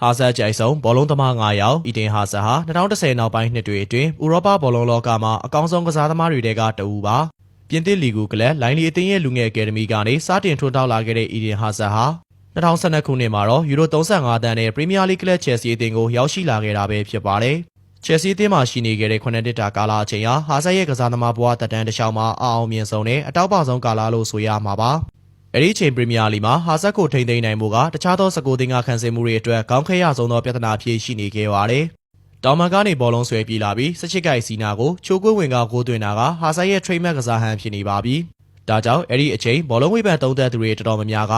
ဟာဇတ်ကြိုက်ဆုံးဘောလုံးသမား9ယောက်အီဒင်ဟာဇတ်ဟာ2010နောက်ပိုင်းနှစ်တွေအတွင်းဥရောပဘောလုံးလောကမှာအကောင်းဆုံးကစားသမားတွေထဲကတဦးပါပြင်သစ်လီဂူကလပ်လိုင်းလီအသင်းရဲ့လူငယ်အကယ်ဒမီကနေစတင်ထွန်းတောက်လာခဲ့တဲ့အီဒင်ဟာဇတ်ဟာ2012ခုနှစ်မှာတော့ယူရို35တန်းနဲ့ပရီးမီးယားလိကလပ်ချယ်ဆီအသင်းကိုရောက်ရှိလာခဲ့တာပဲဖြစ်ပါတယ်ချယ်ဆီအသင်းမှာရှိနေခဲ့တဲ့9နှစ်တာကာလအချိန်ဟာဟာဇတ်ရဲ့ကစားသမားဘဝတက်တန်းတစ်လျှောက်မှာအအောင်မြင်ဆုံးနဲ့အတောက်ပဆုံးကာလလို့ဆိုရမှာပါ အဲ့ဒီအချိန်ပရီးမီးယားလီမှာဟာဇတ်ကိုထိန်းသိမ်းနိုင်မှုကတခြားသော19သင်းကခံစစ်မှုတွေအတွက်ကောင်းခဲရဆုံးသောပြဿနာအဖြစ်ရှိနေခဲ့ပါတယ်။တောင်မန်ကနေဘောလုံးဆွဲပြေးလာပြီးစစ်ချစ်ကိုက်စီနာကိုချိုးကွင်းဝင်ကဂိုးသွင်းတာကဟာဇတ်ရဲ့ trademark ကစားဟန်ဖြစ်နေပါပြီ။ဒါကြောင့်အဲ့ဒီအချိန်ဘောလုံးဝိပန်သုံးသက်သူတွေတော်တော်များများက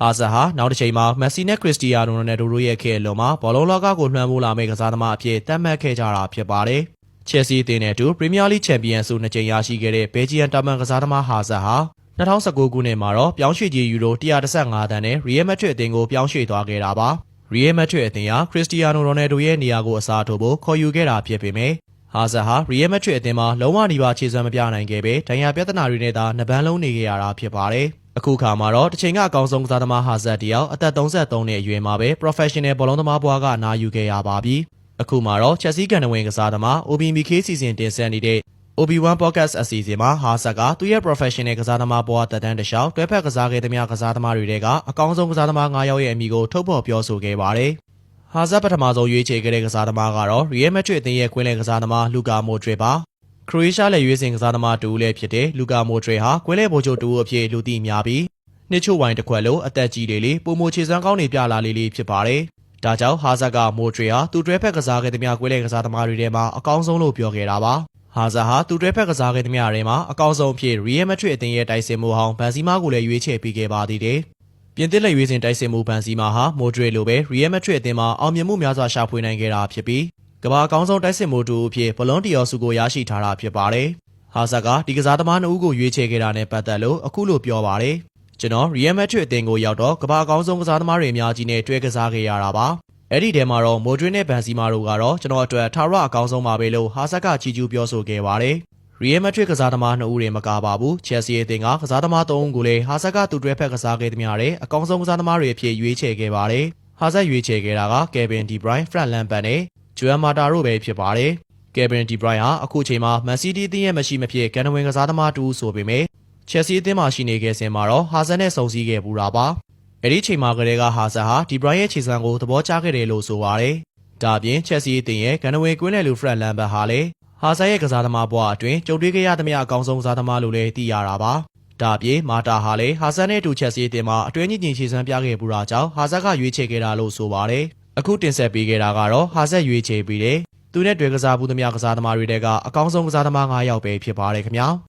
ဟာဇတ်ဟာနောက်တစ်ချိန်မှာမက်ဆီနဲ့ခရစ္စတီယာနိုရိုနယ်ဒိုတို့ရဲ့ခေတ်အလွန်မှာဘောလုံးလောကကိုလွှမ်းမိုးလာမယ့်ကစားသမားအဖြစ်သတ်မှတ်ခဲ့ကြတာဖြစ်ပါတယ်။ချယ်ဆီအသင်းနဲ့အတူပရီးမီးယားလိချန်ပီယံဆုနှစ်ကြိမ်ရရှိခဲ့တဲ့ဘယ်ဂျီယန်တာမန်ကစားသမားဟာဇတ်ဟာ 2019ခုနှစ်မှာတော့ပြောင်းရွှေ့ကြီးယူရို135တန်းနဲ့ရီယယ်မက်ဒရစ်အသင်းကိုပြောင်းရွှေ့သွားခဲ့တာပါ။ရီယယ်မက်ဒရစ်အသင်းဟာခရစ္စတီယာနိုရိုနယ်ဒိုရဲ့နေရာကိုအစားထိုးဖို့ခေါ်ယူခဲ့တာဖြစ်ပေမဲ့ဟာဇတ်ဟာရီယယ်မက်ဒရစ်အသင်းမှာလုံးဝနေပါခြေစွမ်းမပြနိုင်ခဲ့ပဲဒဏ်ရာပြဿနာတွေနဲ့သာနှပန်းလုံးနေခဲ့ရတာဖြစ်ပါတယ်။အခုခါမှာတော့တစ်ချိန်ကအကောင်ဆုံးကစားသမားဟာဇတ်တယောက်အသက်33နှစ်အရွယ်မှာပဲ professional ဘောလုံးသမားဘွားကအနာယူခဲ့ရပါပြီ။အခုမှတော့ချက်စီကန်နဝင်ကစားသမား OBMK စီစဉ်တင်ဆက်နေတဲ့ OB1 Podcast အစီအစဉ်မှာဟာဆက်ကသူ့ရဲ့ professional ကစားသမားဘဝတက်တန်းတစ်လျှောက်တွဲဖက်ကစားခဲ့သမျှကစားသမားတွေထဲကအကောင်းဆုံးကစားသမား9ယောက်ရဲ့အမည်ကိုထုတ်ဖော်ပြောဆိုခဲ့ပါတယ်။ဟာဇက်ပထမဆုံးရွေးချယ်ခဲ့တဲ့ကစားသမားကတော့ Real Madrid အသင်းရဲ့ကွင်းလယ်ကစားသမားလူကာမိုဒရစ်ပါ။ခရိုအေးရှားလက်ရွေးစင်ကစားသမားတူဦးလည်းဖြစ်တဲ့လူကာမိုဒရစ်ဟာကွင်းလယ်ဗိုလ်ချုပ်တူဦးအဖြစ်လူသိများပြီးနှစ်ချို့ဝိုင်းတစ်ခွက်လို့အသက်ကြီးတွေလေပုံမချေစွမ်းကောင်းနေပြလာလေးလေးဖြစ်ပါတယ်။ဒါကြောင့်ဟာဇက်ကမိုဒရစ်ဟာသူ့တွဲဖက်ကစားခဲ့သမျှကွင်းလယ်ကစားသမားတွေထဲမှာအကောင်းဆုံးလို့ပြောခဲ့တာပါ။ ဟာဇာဟာသူတွဲဖက်ကစားခဲ့သမျှတွေမှာအကောင်းဆုံးဖြစ်ရီယယ်မက်ဒရစ်အသင်းရဲ့တိုက်စစ်မှုဟောင်းဗန်စီမာကိုလည်းရွေးချယ်ပေးခဲ့ပါသေးတယ်။ပြင်သစ်လက်ရွေးစင်တိုက်စစ်မှုဗန်စီမာဟာမိုဒရစ်လိုပဲရီယယ်မက်ဒရစ်အသင်းမှာအောင်မြင်မှုများစွာရှာဖွေနိုင်ခဲ့တာဖြစ်ပြီးကမ္ဘာအကောင်းဆုံးတိုက်စစ်မှုတူအဖြစ်ဘလွန်တီယောဆုကိုရရှိထားတာဖြစ်ပါတယ်။ဟာဇက်ကဒီကစားသမားနှစ်ဦးကိုရွေးချယ်ခဲ့တာနဲ့ပတ်သက်လို့အခုလိုပြောပါတယ်။ကျွန်တော်ရီယယ်မက်ဒရစ်အသင်းကိုရောက်တော့ကမ္ဘာအကောင်းဆုံးကစားသမားတွေအများကြီးနဲ့တွဲကစားခဲ့ရတာပါ။ အဲ့ဒီထဲမှာတော့မိုဒရစ်နဲ့ဗန်စီမာတို့ကတော့ကျွန်တော်အတွက်ထာဝရအကောင်းဆုံးပါပဲလို့ဟာဆက်ကချီကျူးပြောဆိုခဲ့ပါတယ်။ရီယယ်မက်ဒရစ်ကစားသမား2ဦးတွေမကပါဘူး။ချက်စီအသင်းကကစားသမား3ဦးကိုလည်းဟာဆက်ကသူတွဲဖက်ကစားခဲ့သမျှတဲ့အကောင်းဆုံးကစားသမားတွေအဖြစ်ရွေးချယ်ခဲ့ပါတယ်။ဟာဆက်ရွေးချယ်ခဲ့တာကကယ်ဗင်ဒီဘရိုင်းဖရန့်လန်ပန်နဲ့ဂျွမ်မာတာတို့ပဲဖြစ်ပါတယ်။ကယ်ဗင်ဒီဘရိုင်းဟာအခုချိန်မှာမန်စီးတီးအသင်းရဲ့မရှိမဖြစ်ကန်နဝင်ကစားသမားတူဆိုပေမဲ့ချက်စီအသင်းမှာရှိနေခဲ့စဉ်မှာတော့ဟာဆန်နဲ့စုံစည်းခဲ့ပူတာပါ။ အဲ့ဒီချိန်မှာကလေးကဟာဆန်ဟာဒီဘရိုင်းရဲ့ခြေစံကိုသဘောကျခဲ့တယ်လို့ဆိုပါတယ်။ဒါအပြင်ချက်စီအသင်းရဲ့ကန်နဝင်ကွင်းနယ်လူဖရန့်လန်ပန်ဟာလည်းဟာဆန်ရဲ့ကစားသမားဘဝအတွင်းကြုံတွေ့ခဲ့ရသမျှအကောင်းဆုံးကစားသမားလို့လည်းသိရတာပါ။ဒါအပြင်မာတာဟာလည်းဟာဆန်နဲ့တူချက်စီအသင်းမှာအတွင်းကြီးကြီးခြေစမ်းပြခဲ့ပူတာကြောင့်ဟာဆက်ကရွေးချယ်ခဲ့တာလို့ဆိုပါတယ်။အခုတင်ဆက်ပေးခဲ့တာကတော့ဟာဆက်ရွေးချယ်ပြီးတဲ့သူနဲ့တွေ့ကစားမှုသမျှကစားသမားတွေတဲကအကောင်းဆုံးကစားသမား9ယောက်ပဲဖြစ်ပါတယ်ခင်ဗျာ။